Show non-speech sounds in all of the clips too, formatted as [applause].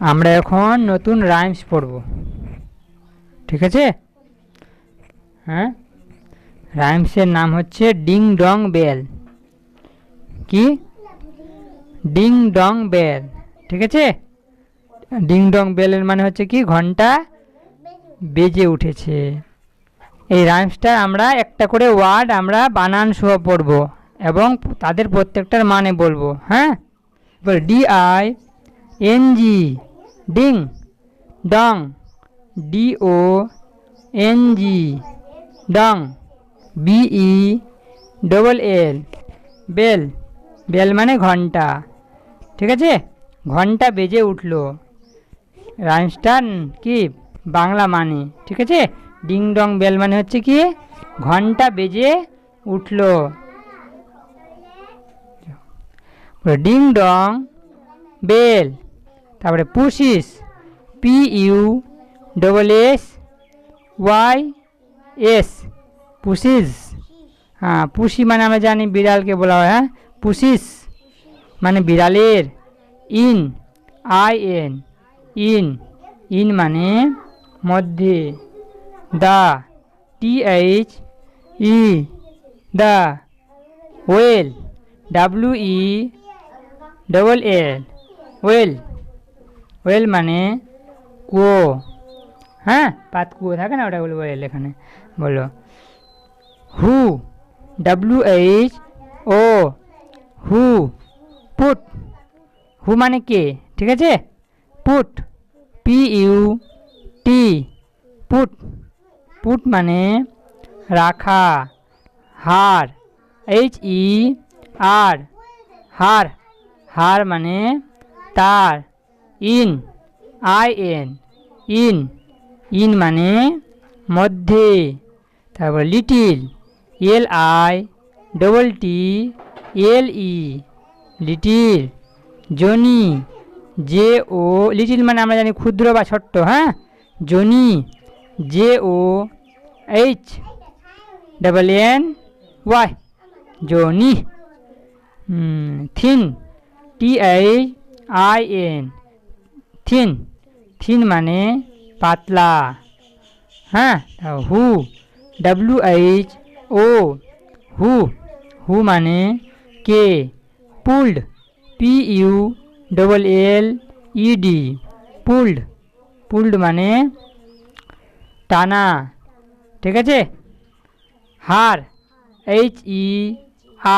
আমরা এখন নতুন রাইমস পড়ব। ঠিক আছে? হ্যাঁ? রাইমসের নাম হচ্ছে ডিং ডং বেল কি? ডিং ডং বেল ঠিক আছে? ডিং ডং বেলের মানে হচ্ছে কি? ঘণ্টা বেজে উঠেছে। এই রাইমসটা আমরা একটা করে ওয়ার্ড আমরা বানান সহ পড়ব এবং তাদের প্রত্যেকটার মানে বলব। হ্যাঁ? D I N G ding, dong D O N G dong B E double L bell bell মানে ঘণ্টা, ঠিক আছে? ঘণ্টা বেজে উঠল। রাইমসটা কি? বাংলা মানে ঠিক আছে? ডিং, ডং, বেল মানে হচ্ছে কি? ঘণ্টা বেজে উঠল। ডিং, ডং, বেল তারপরে pussy's P U double S Y S pussy's হ্যাঁ পুষি মানে আমরা জানি বিড়ালকে বলা হয় হ্যাঁ? পুশিস মানে বিড়ালের in I N in in মানে মধ্যে, the T H E the well W E double L well well মানে কুয়ো হ্যাঁ? পাত কুয়ো থাকে না ওটা বলে ওয়েল এখানে? বলো। Who, W H O. Who, put. Who মানে কে? ঠিক আছে? Put. P U T. Put. Put মানে রাখা। হার। এইচ ই আর। হার। হার মানে তার। In, I N, in. In মানে মধ্যে। তারপর little, L I, double T, L E. Little, Johnny, J O. Little মানে আমরা জানি ক্ষুদ্র বা ছোট্ট হ্যাঁ? Johnny, J O, H, double N, Y. Johnny. Thin, T H I N. Thin thin মানে পাতলা। হ্যাঁ হু W H O who who মানে কে, pulled P U double L E D pulled pulled মানে টানা, ঠিক আছে? হার এইচ ই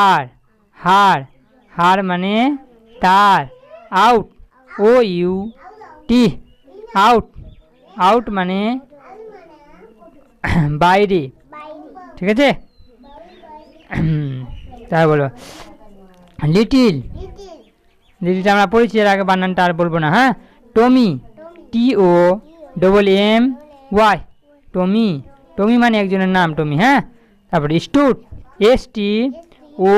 আর হার her মানে তার out O U T out out মানে [coughs] বাইরে। ঠিক আছে? [coughs] তাই বলো। লিটিল লিটিলটা আমরা পড়েছি, এর আগে বানানটা আর বলব না হ্যাঁ? Tommy T O double M Y Tommy Tommy মানে একজনের নাম টমি হ্যাঁ? তারপরে স্টুট এস টি ও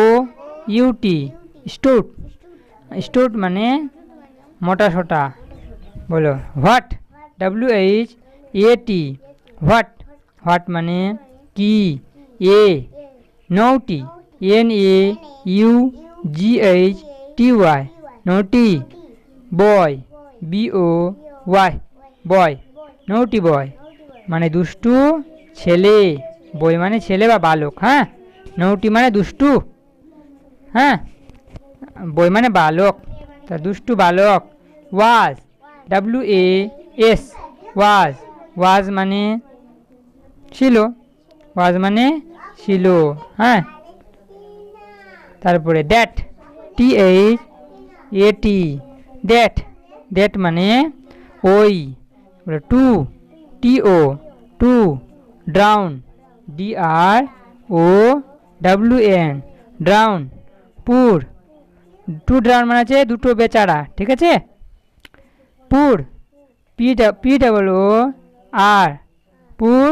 ইউটি স্টুট স্টুট মানে মোটা সোটা বলো what W H A T what what মানে কি? A naughty N A U G H T Y naughty boy B O Y boy naughty boy মানে দুষ্টু ছেলে বই মানে ছেলে বা বালক হ্যাঁ? নৌটি মানে দুষ্টু হ্যাঁ? বই মানে বালক, তা দুষ্টু বালক ওয়াজ ডাব্লিউ এ এস ওয়াজ ওয়াজ মানে ছিল। ওয়াজ মানে ছিল। হ্যাঁ। তারপরে that T H A T that that মানে ওই। To T O to drown D R O W N drown poor to drown মানে আছে দুটো বেচারা। ঠিক আছে? Poor P P double O R poor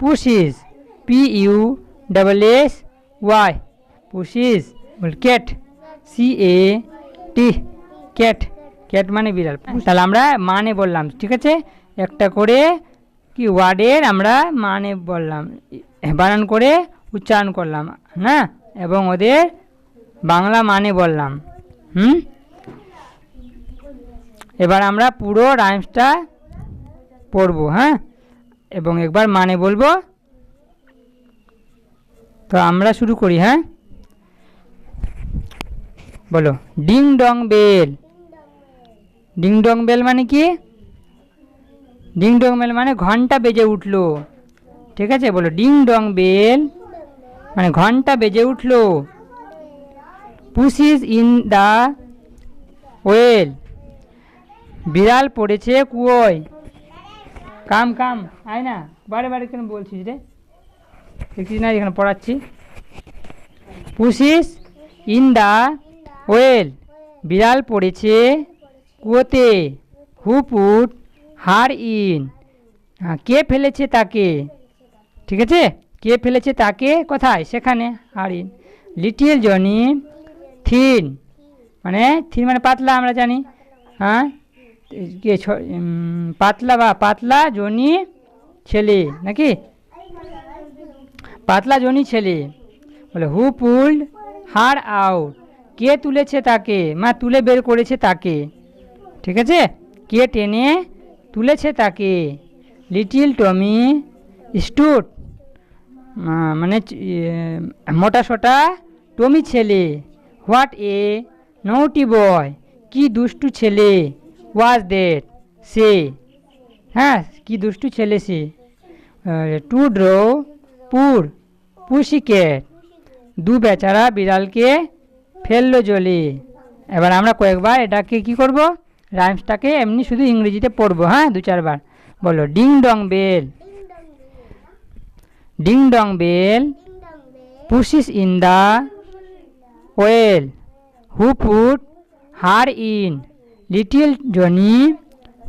pussy's P U double S Y pussy's cat C A T cat cat মানে বিড়াল। তাহলে আমরা মানে বললাম ঠিক আছে? একটা করে কি ওয়ার্ডের আমরা মানে বললাম বানান করে উচ্চারণ করলাম না এবং ওদের বাংলা মানে বললাম হুম? এবার আমরা পুরো রাইমসটা পড়ব হ্যাঁ? এবং একবার মানে বলব। তো আমরা শুরু করি হ্যাঁ? বলো, ding dong bell. Ding dong bell মানে কি? ডিং ডং বেল মানে ঘণ্টা বেজে উঠল। ঠিক আছে? বলো, ডিং ডং বেল মানে ঘণ্টা বেজে উঠল। পুসিস ইন দা ওয়েল বিড়াল পড়েছে কুয়োয়। কাম কাম আয় না বারে বারে কেন বলছিস রে? দেখছিস না এখানে পড়াচ্ছি। Pussy's in the well. বিড়াল পড়েছে কুয়োতে। Who put her in. হ্যাঁ, কে ফেলেছে তাকে? ঠিক আছে? কে ফেলেছে তাকে? কোথায়? সেখানে her in. Little Johnny thin. মানে থিন মানে পাতলা আমরা জানি। হ্যাঁ? কে ছ- পাতলা বা পাতলা জনি ছেলে নাকি? পাতলা জনি ছেলে। বলে হু পুল্ড হার আউট কে তুলেছে তাকে? মা তুলে বের করেছে তাকে। ঠিক আছে? কে টেনে তুলেছে তাকে? Little Tommy stout. মানে ইয়ে, মোটা সোটা টমি ছেলে। What a naughty boy? কি দুষ্টু ছেলে। ওয়াজ দ্যাট সে হ্যাঁ কি দুষ্টু ছেলে সে। টু ড্রো পুর পুসি ক্যাট দু বেচারা বিড়ালকে ফেলল জলে। এবার আমরা কয়েকবার এটাকে কি করব? রাইমসটাকে এমনি শুধু ইংরেজিতে পড়ব হ্যাঁ দু চারবার। বলো ding dong bell ding dong bell pussy's in the well who put her in little Johnny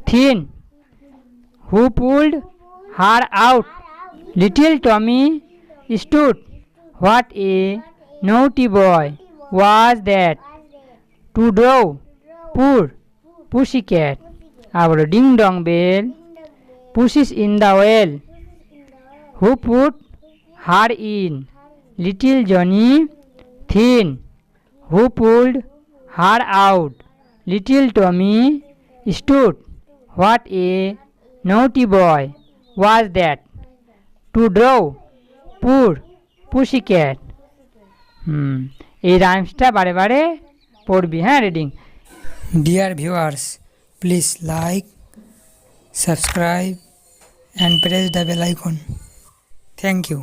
thin who pulled her out little Tommy stout what a naughty boy was that to do poor pussy cat আবার ding dong bell pussy's in the well who put her in little Johnny thin who pulled her out little Tommy stout what a naughty boy was that to drown poor pussy cat হুম এই রাইমসটা বারে বারে পড়বি হ্যাঁ reading dear viewers please like subscribe and press the bell icon thank you